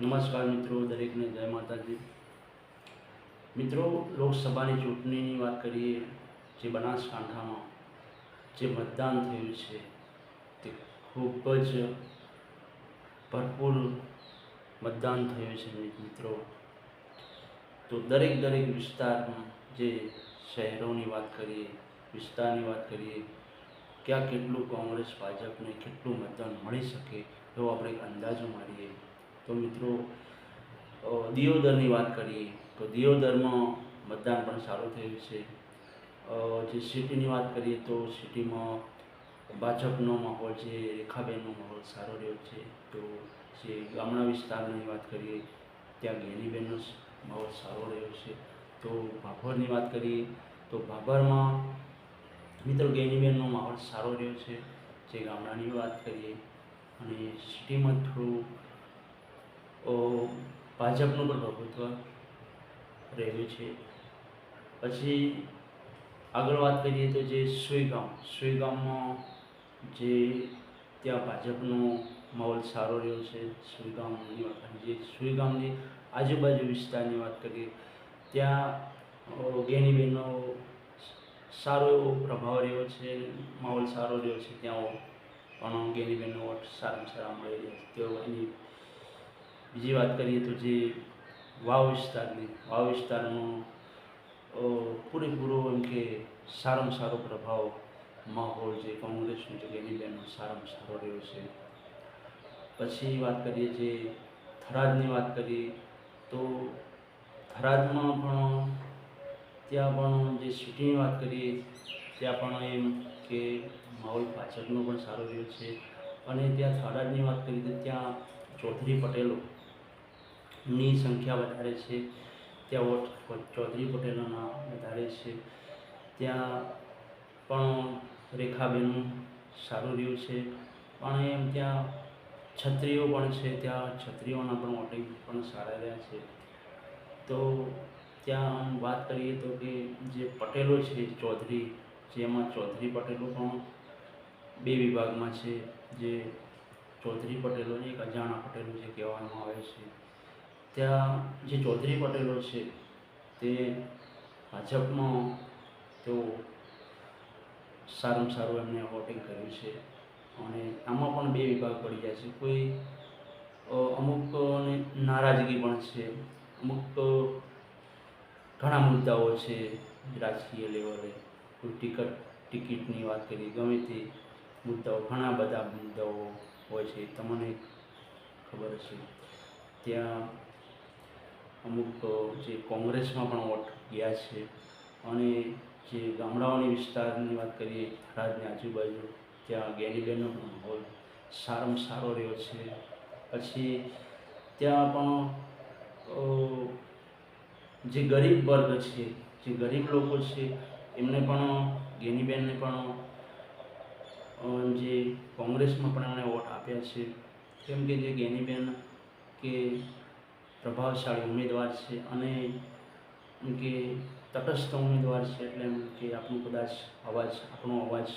નમસ્કાર મિત્રો, દરેકને જય માતાજી. મિત્રો, લોકસભાની ચૂંટણીની વાત કરીએ, જે બનાસકાંઠામાં જે મતદાન થયું છે, તે ખૂબ જ ભરપૂર મતદાન થયું છે મિત્રો. તો દરેક દરેક વિસ્તારમાં જે શહેરોની વાત કરીએ, વિસ્તારની વાત કરીએ, ક્યાં કેટલું કોંગ્રેસ, ભાજપને કેટલું મતદાન મળી શકે એવો આપણે અંદાજો મારીએ. તો મિત્રો દિયોદરની વાત કરીએ, તો દિયોદરમાં મતદાન પણ સારું થયું છે. જે સિટીની વાત કરીએ તો સિટીમાં ભાજપનો માહોલ છે, રેખાબેનનો માહોલ સારો રહ્યો છે. તો જે ગામડા વિસ્તારની વાત કરીએ, ત્યાં ગેનીબેનનો માહોલ સારો રહ્યો છે. તો ભાભરની વાત કરીએ, તો ભાભરમાં મિત્રો ગેનીબેનનો માહોલ સારો રહ્યો છે, જે ગામડાની વાત કરીએ. અને સિટીમાં થોડું ભાજપનું પણ પ્રભુત્વ રહ્યું છે. પછી આગળ વાત કરીએ તો જે સુઈગામ, સુઈગામમાં જે ત્યાં ભાજપનો માહોલ સારો રહ્યો છે, સુઈગામની વાત જે સુઈગામની આજુબાજુ વિસ્તારની વાત કરીએ, ત્યાં ગેનીબેનનો સારો એવો પ્રભાવ રહ્યો છે, માહોલ સારો રહ્યો છે, ત્યાં પણ ગેનીબેનનો વોટ સારામાં સારા મળી રહ્યા તેઓ એની બીજી વાત કરીએ તો જે વાવ વિસ્તારની, વાવ વિસ્તારનો પૂરેપૂરો એમ કે સારામાં સારો પ્રભાવ માહોલ જે કોંગ્રેસનો જે ગેનીબેનનો સારામાં સારો રહ્યો છે. પછી વાત કરીએ જે થરાદની વાત કરીએ તો થરાદમાં પણ ત્યાં પણ જે સિટીની વાત કરીએ ત્યાં પણ એમ કે માહોલ પાછળનો પણ સારો રહ્યો છે. અને ત્યાં થરાદની વાત કરીએ તો ત્યાં ચૌધરી પટેલો ની સંખ્યા વધારે છે. ત્યાં ચૌધરી પટેલોના વધારે છે. ત્યાં પણ રેખાબેનનું સારું રહ્યું છે. પણ એમ ત્યાં છત્રીઓ પણ છે. ત્યાં છત્રીઓના પણ વોટિંગ પણ સારા રહ્યા છે. તો ત્યાં વાત કરીએ તો કે જે પટેલો છે, ચૌધરી, જેમાં ચૌધરી પટેલો પણ બે વિભાગમાં છે. જે ચૌધરી પટેલો એક અજાણા પટેલો જે કહેવામાં આવે છે. ત્યાં જે ચૌધરી પટેલો છે, તે ભાજપમાં તેઓ સારામાં સારું એમને વોટિંગ કર્યું છે. અને આમાં પણ બે વિભાગ પડી જાય છે. કોઈ અમુકને નારાજગી પણ છે. અમુક ઘણા મુદ્દાઓ છે રાજકીય લેવલે. કોઈ ટિકટ, ટિકિટની વાત કરીએ, ગમે તે મુદ્દાઓ, ઘણા બધા મુદ્દાઓ હોય છે. તમને ખબર છે ત્યાં અમુક જે કોંગ્રેસમાં પણ વોટ ગયા છે અને જે ગામડાઓની વિસ્તારની વાત કરીએ થરાદની આજુબાજુ, ત્યાં ગેનીબેનનો પણ માહોલ સારામાં સારો રહ્યો છે. પછી ત્યાં પણ જે ગરીબ વર્ગ છે, જે ગરીબ લોકો છે, એમને પણ ગેનીબેનને પણ જે કોંગ્રેસમાં પણ એમણે વોટ આપ્યા છે. કેમ કે જે ગેનીબેન કે પ્રભાવશાળી ઉમેદવાર છે અને કે તટસ્થ ઉમેદવાર છે એટલે એમ કે આપણું કદાચ અવાજ, આપણો અવાજ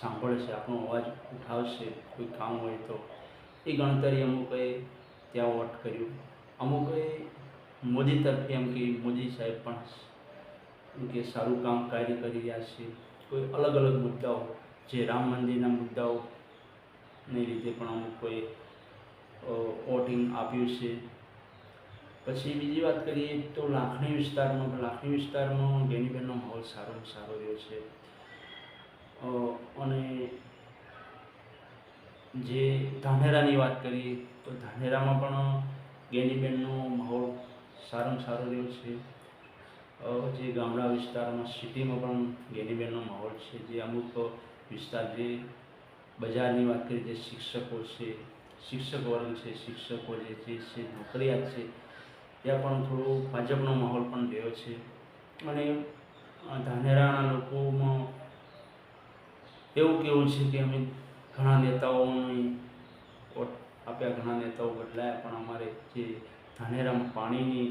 સાંભળશે, આપણો અવાજ ઉઠાવશે, કોઈ કામ હોય તો. એ ગણતરી અમુકે ત્યાં વોટ કર્યું. અમુકે મોદી તરફે એમ કે મોદી સાહેબ પણ કે સારું કામ કાર્ય કરી રહ્યા છે. કોઈ અલગ અલગ મુદ્દાઓ, જે રામ મંદિરના મુદ્દાઓને લીધે પણ અમુક કોઈ વોટિંગ આપ્યું છે. પછી બીજી વાત કરીએ તો લાખણી વિસ્તારમાં લાખણી વિસ્તારમાં ગેનીબેનનો માહોલ સારો સારો રહ્યો છે. અને જે ધાનેરાની વાત કરીએ તો ધાનેરામાં પણ ગેનીબેનનો માહોલ સારામાં સારો રહ્યો છે. જે ગામડા વિસ્તારમાં, સિટીમાં પણ ગેનીબેનનો માહોલ છે. જે અમુક વિસ્તાર, જે બજારની વાત કરીએ, જે શિક્ષકો છે, શિક્ષક વર્ગ છે, શિક્ષકો જે છે નોકરિયાત છે ત્યાં પણ થોડો ભાજપનો માહોલ પણ રહ્યો છે. અને ધાનેરાના લોકોમાં એવું કેવું છે કે અમે ઘણા નેતાઓની વોટ આપ્યા, ઘણા નેતાઓ બદલાયા, પણ અમારે જે ધાનેરામાં પાણીની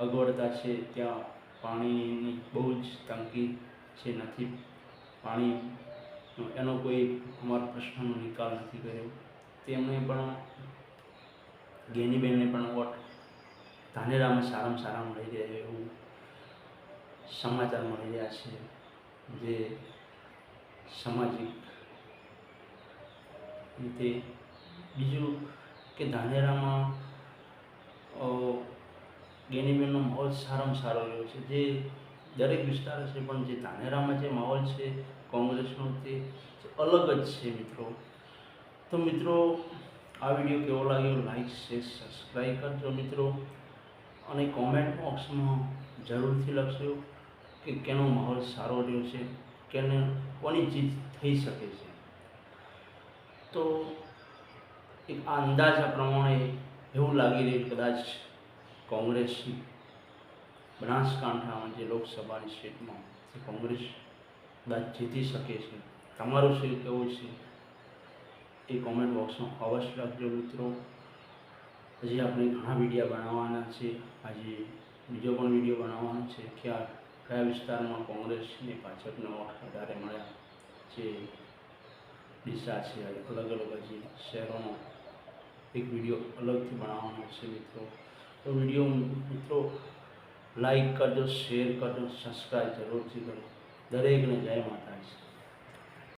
અગવડતા છે, ત્યાં પાણીની બહુ જ તંગી છે, નથી પાણી, એનો કોઈ અમારા પ્રશ્નનો નિકાલ નથી કર્યો. તેમણે પણ, ગેનીબેનને પણ વોટ ધાનેરામાં સારામાં સારા મળી રહ્યા એવું સમાચાર મળી રહ્યા છે જે સામાજિક રીતે બીજું કે ધાનેરામાં ગેનીબેનનો માહોલ સારામાં સારો રહ્યો છે. જે દરેક વિસ્તાર છે, પણ જે ધાનેરામાં જે માહોલ છે, કોંગ્રેસનો તે અલગ જ છે મિત્રો. તો મિત્રો, આ વીડિયો કેવો લાગ્યો? લાઈક, શેર, સબસ્ક્રાઈબ કરજો મિત્રો. અને કોમેન્ટ બોક્સમાં જરૂરથી લખશો કે કેનો માહોલ સારો રહ્યો છે, કેને કોની જીત થઈ શકે છે. તો એક અંદાજા પ્રમાણે એવું લાગી રહ્યું કદાચ કોંગ્રેસ બનાસકાંઠામાં જે લોકસભાની સીટમાં કોંગ્રેસ કદાચ જીતી શકે છે. તમારું શું કેવું છે? એ કોમેન્ટ બોક્સમાં અવશ્ય લખજો મિત્રો. હજી આપણે ઘણા વિડીયા બનાવવાના છે. આજે બીજો પણ વીડિયો બનાવવાનો છે ક્યાં કયા વિસ્તારમાં કોંગ્રેસ અને ભાજપનો વધારે મળ્યા જે દિશા છે અલગ અલગ હજી શહેરોનો એક વીડિયો અલગથી બનાવવાનો છે મિત્રો. તો વીડિયો મિત્રો લાઈક કરજો શેર કરજો સબસ્ક્રાઈબ જરૂરથી કરો. દરેકને જય માતાજી.